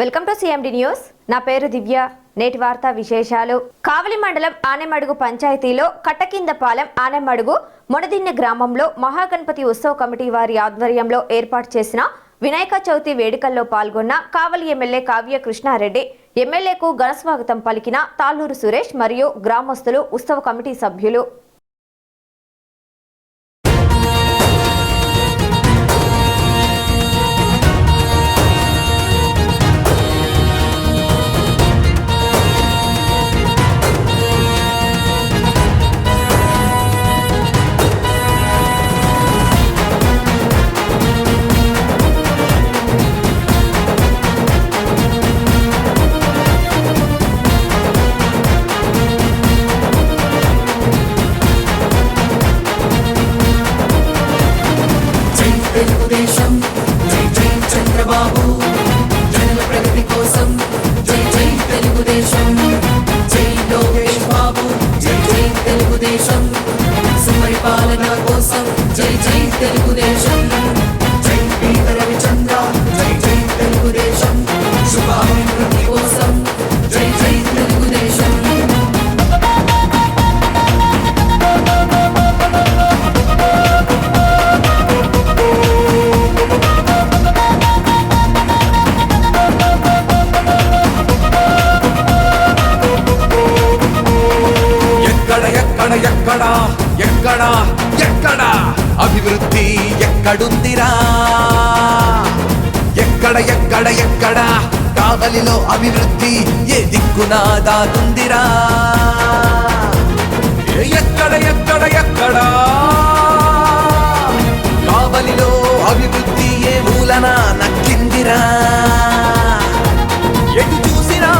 Welcome to CMD news నా పేరు దివ్య. నేటి వార్తా విశేషాలు. కావలి మండలం ఆనెమడుగు పంచాయతీలో కట్టకిందపాలెం ఆనెమడుగు మొనదిన్నె గ్రామంలో మహాగణపతి ఉత్సవ కమిటీ వారి ఆధ్వర్యంలో ఏర్పాటు చేసిన వినాయక చవితి వేడుకల్లో పాల్గొన్న కావలి ఎమ్మెల్యే కావ్య కృష్ణారెడ్డి ఎమ్మెల్యేకు ఘనస్వాగతం పలికిన తాళ్ళూరు సురేష్ మరియు గ్రామస్తులు ఉత్సవ కమిటీ సభ్యులు. tempo deixa ఎక్కడుందిరా? ఎక్కడ ఎక్కడ ఎక్కడ కావలిలో అభివృద్ధి ఏ దిక్కునా దాతుందిరా ఎక్కడ ఎక్కడ ఎక్కడ కావలిలో అభివృద్ధి ఏ మూలన నక్కిందిరా? ఎటు చూసినా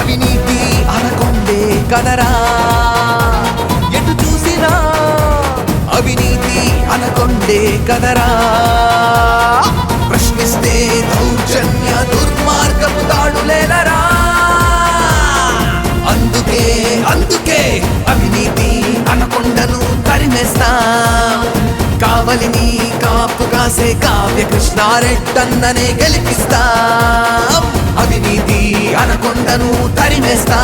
అవినీతి అనకుండే కదరా? అనకొండే కదరా. ప్రశ్నిస్తే దౌర్జన్య దుర్మార్గపు దాడులేలరా అందుకే అందుకే అవినీతి అనకొండను తరిమేస్తా. కావలిని కాపు కాసే కావ్య కృష్ణారెడ్డన్ననే గెలిపిస్తా. అవినీతి అనకొండను తరిమేస్తా.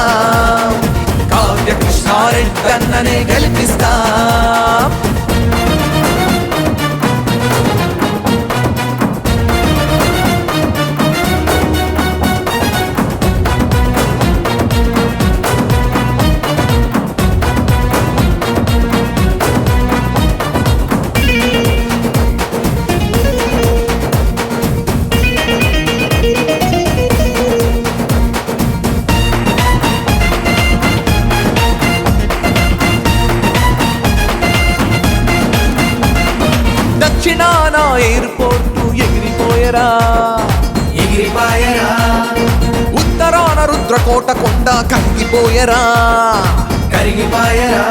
కావ్య కృష్ణారెడ్డన్ననే గెలిపిస్తా. దక్షిణాన ఎయిర్పోర్టు ఎగిరిపోయరా. ఎగిరిపాయరా. ఉత్తరాన రుద్రకోట కొండ కరిగిపోయరా. కరిగిపాయరా.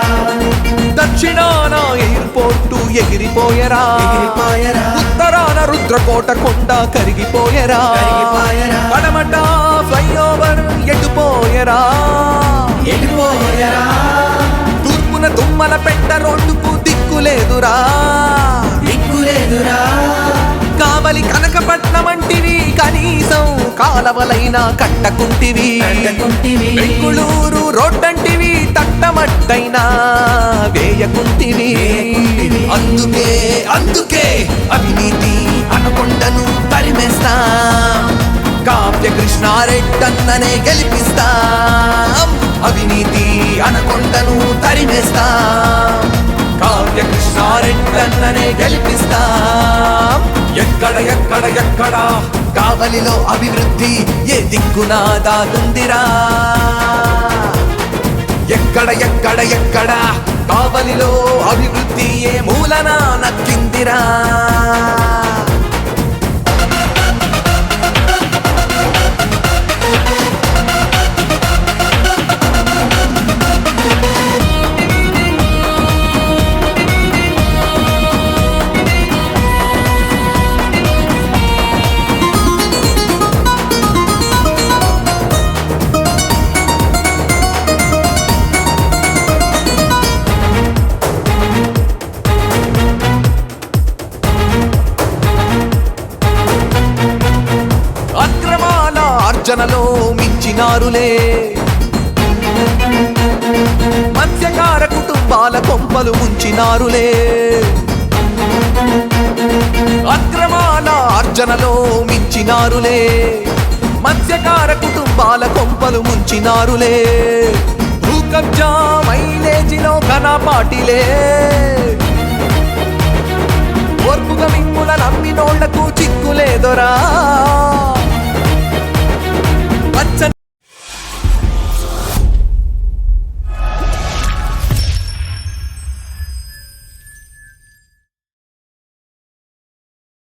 దక్షిణాన ఎయిర్పోర్టు ఎగిరిపోయరా. ఉత్తరాన రుద్రకోట కొండ కరిగిపోయరా. పడమట ఫ్లైఓవర్ ఎటుపోయరా. ఎగిరిపోయరా తూర్పున తుమ్మల పెట్ట రోడ్డుకు దిక్కులేదురా కావలి కనకపట్నం వంటివి కనీసం కాలవలైనా కట్టకుంటివి. బెంగుళూరు రోడ్డంటివి తట్టమట్టైనా వేయకుంటివి. వేయకుంటివి. అందుకే అందుకే అవినీతి అనకొండను తరిమేస్తా. కావ్య కృష్ణారెడ్డన్ననే గెలిపిస్తా. ఎక్కడ ఎక్కడ? కావలిలో అభివృద్ధి ఏ దిక్కునా దాగుందిరా. ఎక్కడ ఎక్కడ ఎక్కడ? కావలిలో అభివృద్ధి ఏ మూలన నక్కిందిరా మించినారులే. మత్స్యకార కుటుంబాల కొంపలు ముంచినారులే. అక్రమాల అర్జనలో మించినారులే. మత్స్యకార కుటుంబాల కొంపలు ముంచినారులే. భూ కబ్జా మైలేజీలో ఘనపాటిలే ఓర్పుగా మిమ్ముల నమ్మినోళ్ళకు చిక్కులేదొరా.